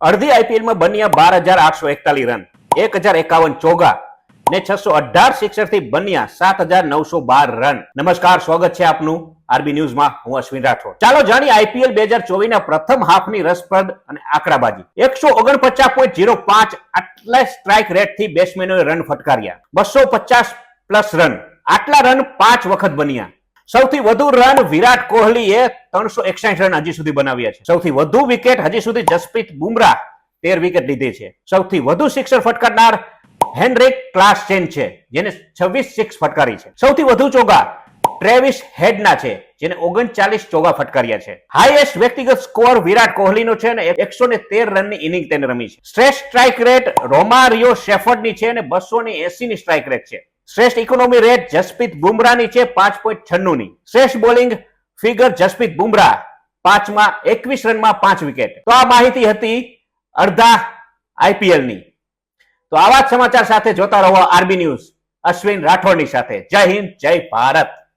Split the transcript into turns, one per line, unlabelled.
અડધી આઈપીએલમાં બન્યા બાર હજાર આઠસો એકતાલીસ રન, એક હજાર એકાવન ચોગા ને છસો અઢાર સિક્સરથી બન્યા સાત હજાર નવસો બાર રન. નમસ્કાર, સ્વાગત છે આપનું આરબી ન્યૂઝમાં. હું અશ્વિન રાઠોડ. ચાલો જાણીએ આઈપીએલ બે હજાર ચોવીસ ના પ્રથમ હાફની રસપ્રદ અને આંકડાબાજી. એકસો ઓગણપચાસ પોઈન્ટ ઝીરો પાંચ આટલા સ્ટ્રાઇક રેટથી બેટ્સમેનોએ રન ફટકાર્યા. બસો પચાસ પ્લસ રન. આટલા રન પાંચ વખત બન્યા. સૌથી વધુ રન વિરાટ કોહલીએ ત્રણસો એકસાઠ રન હજી સુધી બનાવ્યા છે. સૌથી વધુ વિકેટ હજી સુધી જસપ્રીત બુમરાહ તેર વિકેટ લીધી છે. સૌથી વધુ સિક્સર ફટકારનાર હેનરિક ક્લાસ ચેન છે, જેને છવ્વીસ સિક્સ ફટકારી છે. સૌથી વધુ ચોગા ટ્રેવિસ હેડના છે, જેને ઓગણચાલીસ ચોગા ફટકાર્યા છે. હાઈએસ્ટ વ્યક્તિગત સ્કોર વિરાટ કોહલીનો છે અને એકસો ને તેર રનની ઇનિંગ તેને રમી છે. શ્રેષ્ઠ સ્ટ્રાઇક રેટ રોમારિયો શેફર્ડની છે અને બસો ને એસી ની સ્ટ્રાઇક રેટ છે. શ્રેષ્ઠ ઇકોનોમી રેટ જસપ્રીત બુમરાની છે પાંચ પોઈન્ટ છન્નું ની શ્રેષ્ઠ બોલિંગ ફિગર જસપ્રીત બુમરાહ પાંચમાં એકવીસ રનમાં પાંચ વિકેટ તો આ માહિતી હતી અડધા આઈપીએલની તો આવા જ સમાચાર સાથે જોતા રહો આરબી ન્યૂઝ અશ્વિન રાઠોડની સાથે. જય હિન્દ, જય ભારત.